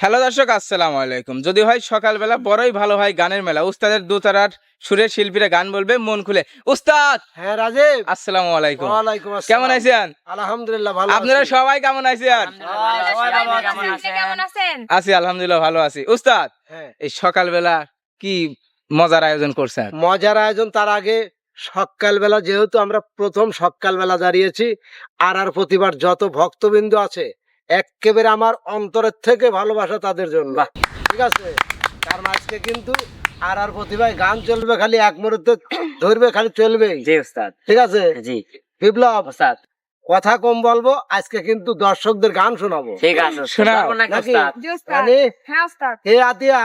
Hello দর্শক আসসালামু আলাইকুম। যদি হয় সকালবেলা বড়ই ভালো হয় গানের মেলা। উস্তাদের দুতারার সুরের শিল্পীরা গান বলবে মন খুলে। উস্তাদ! হ্যাঁ রাজীব! আসসালামু আলাইকুম। ওয়ালাইকুম আসসালাম। কেমন আছেন? আলহামদুলিল্লাহ ভালো আপনারা আছি। সবাই কেমন আছেন? কেমন আছেন? আছি আলহামদুলিল্লাহ ভালো আছি। উস্তাদ হ্যাঁ। এই সকালবেলা কি মজার আয়োজন করছেন? মজার আয়োজন তার আগে সকালবেলা যেহেতু আমরা প্রথম সকালবেলা দাঁড়িয়েছি আর আর প্রতিবার যত ভক্তবিন্দু আছে একেবারে আমার অন্তরের থেকে ভালোবাসা তাদের জন্য। ঠিক আছে? কারণ আজকে কিন্তু আর আর প্রতিভায় গান চলবে খালি এক মুহূর্তে ধরবে খালি চলবেই। জি উস্তাদ ঠিক আছে? জি। বিপ্লব উস্তাদ কথা কম বলব আজকে কিন্তু দর্শকদের গান শোনাবো। ঠিক আছে। পারব নাকি? হ্যাঁ উস্তাদ হে আতিয়া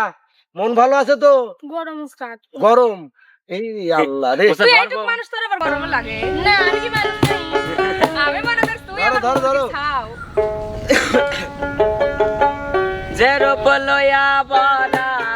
মন ভালো আছে তো? গরম উস্তাদ গরম? এই আল্লাহ রে? মানুষ তোর আবার গরম লাগে। না আমি কি মানুষ আমি মনে করি তুই ধরো, ধরো, ধরো। মুখে খাও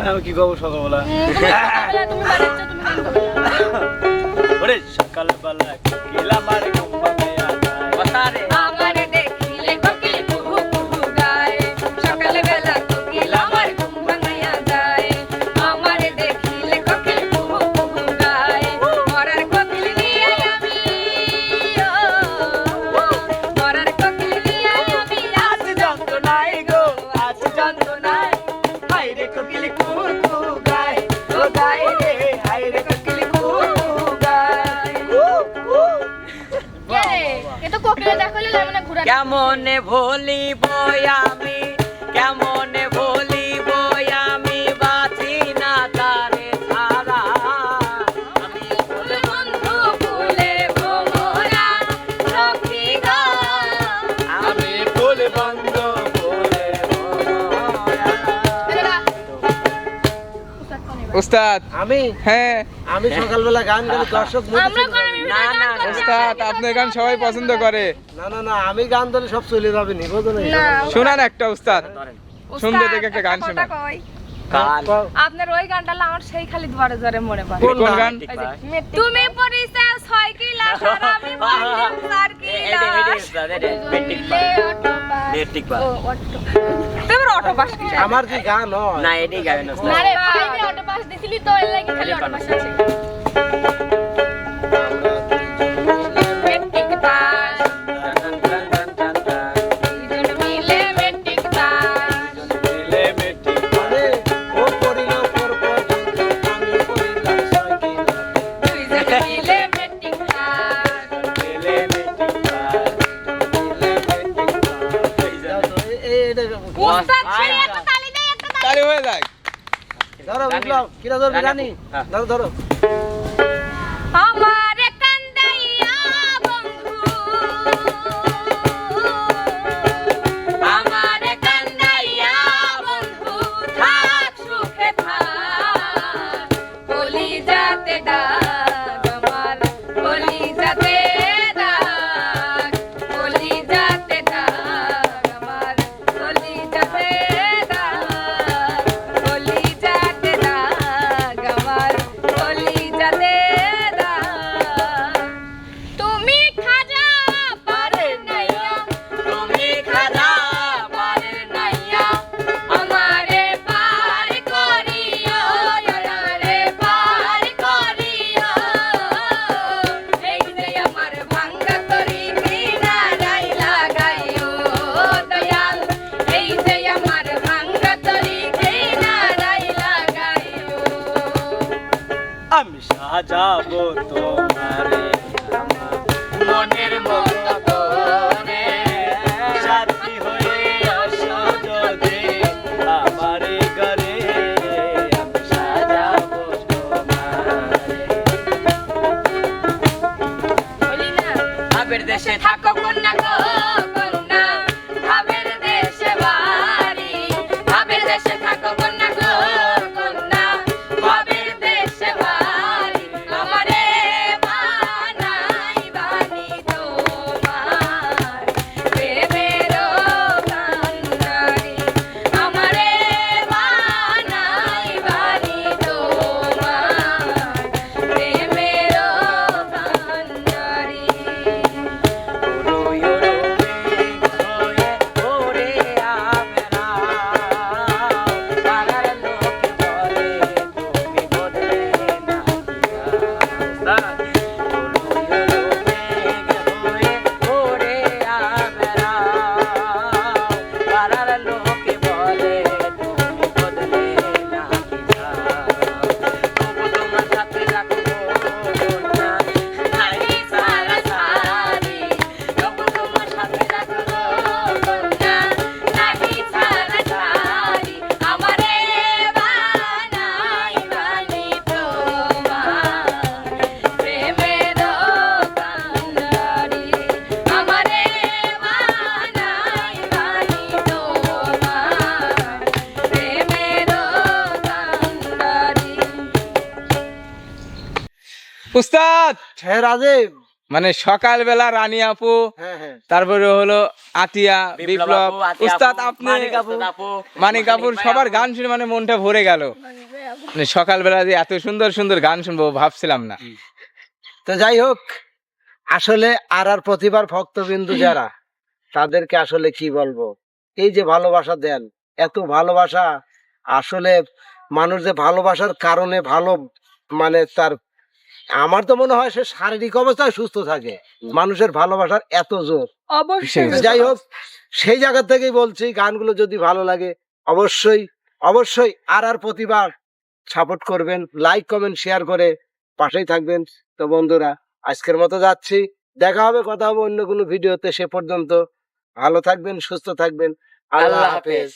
আমি আমি কি করব সকালবেলা? তুমি ওরে সকাল সকালবেলা আমার কেমনে ভুলিব আমি? কেমন ভুলিব উস্তাদ আমি? হ্যাঁ। আমি সকালবেলা গান গাই দর্শক। না না ওস্তাদ উস্তাদ আপনার গান সবাই পছন্দ করে। না না না আমি গান ধরে সব চলে যাবে নি বোঝো না না। শোনান একটা উস্তাদ সুন্দর উস্তাদ, দেখে একটা গান শোনা শোনান। আপনার ওই গানটা আমার সেই খালি দুয়ারে দুয়ারে মনে পড়ে কোন গান? তুমি ছয় আর আমি চার পাস। তোমার অটো পাস কি আমার যে গান হয় না এটাই গাবে না না রে অটো পাস দিছিলি তো এর লাগি খালি অটো পাস আছে উস্তাদ ছেড়ে একটা তালি দেয় একটা তালি। হয়ে যাক ধরো বিপ্লব কিরা ধরবি জানি জানি? হ্যাঁ। ধরো ধরো। আমার সাজাবো তোমারে। মনের মতো করে সাথী হয়ে আসো যদি আমার ঘরে। আমি সাজাবো তোমারে। আবের দেশে থাকো কন্যা উস্তাদ! হ্যাঁ রাজীব মানে সকালবেলা রানী আপু হ্যাঁ হ্যাঁ। তারপরে হলো আতিয়া বিপ্লব উস্তাদ আপনি মানিক কাপুর সবার গান শুনে মানে মনটা ভরে গেল। মানে সকালবেলা যে এত সুন্দর সুন্দর গান শুনব ভাবছিলাম না। তো যাই হোক আসলে আর আর প্রতিবার ভক্তবিন্দু যারা তাদেরকে আসলে কি বলব? এই যে ভালোবাসা দেন এত ভালোবাসা আসলে মানুষ যে ভালোবাসার কারণে ভালো মানে তার আমার তো মনে হয় সে শারীরিক অবস্থায় সুস্থ থাকে। মানুষের ভালোবাসার এত জোর। অবশ্যই যাই হোক সেই জায়গা থেকেই বলছি গানগুলো যদি ভালো লাগে অবশ্যই অবশ্যই আর আর প্রতিবার সাপোর্ট করবেন লাইক কমেন্ট শেয়ার করে পাশেই থাকবেন। তো বন্ধুরা আজকের মতো যাচ্ছি। দেখা হবে কথা হবে অন্য কোনো ভিডিওতে। সে পর্যন্ত ভালো থাকবেন সুস্থ থাকবেন। আল্লাহ হাফেজ।